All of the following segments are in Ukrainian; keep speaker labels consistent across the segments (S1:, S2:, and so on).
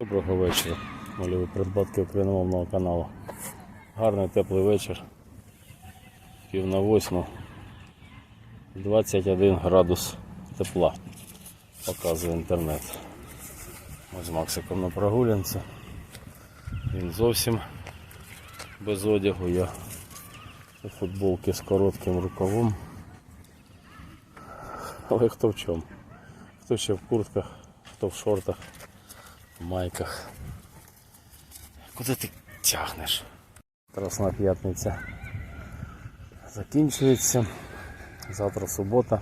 S1: Доброго вечора, малюві придбатки україномовного каналу. Гарний теплий вечір. Пів на восьму. 21 градус тепла. Показує інтернет. Ми з Максиком на прогулянці. Він зовсім без одягу. Я у футболці з коротким рукавом. Але хто в чому? Хто ще в куртках, хто в шортах майках. Куди ти тягнеш? Красна п'ятниця закінчується. Завтра субота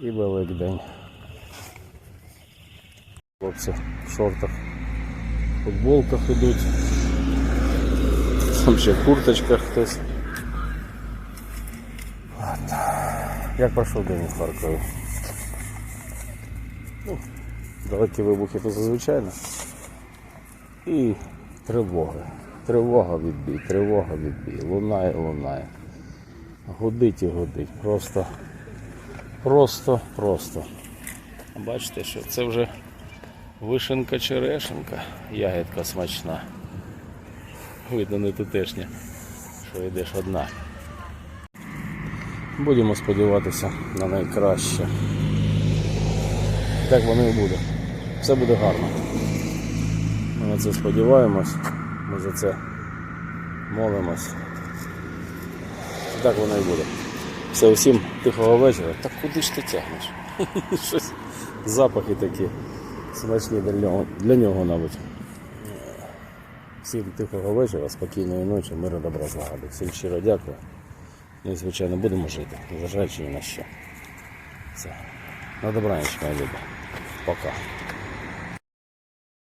S1: і Великдень. Хлопці в шортах, в футболках ідуть. Там ще в курточках хтось. Ладно. Як пройшов день у Харкові? Далекі вибухи то зазвичайно. І тривоги. Тривога відбій, тривога відбій. Лунає, лунає. Гудить і гудить. Просто, просто, просто. Бачите, що це вже вишенка черешенка, ягідка смачна. Видно не тутешня, що йдеш одна. Будемо сподіватися на найкраще. Так воно і буде. Все буде гарно. Ми на це сподіваємось, ми за це молимось. І так воно і буде. Все, усім тихого вечора. Так куди ж ти тягнеш? Щось запахи такі смачні для нього, для нього мабуть. Всім тихого вечора, спокійної ночі, миру, добра, злагоди. Всім щиро дякую. Ну і звичайно будемо жити, незважаючи ні на що. Все. На добраніч, мої люди. Пока.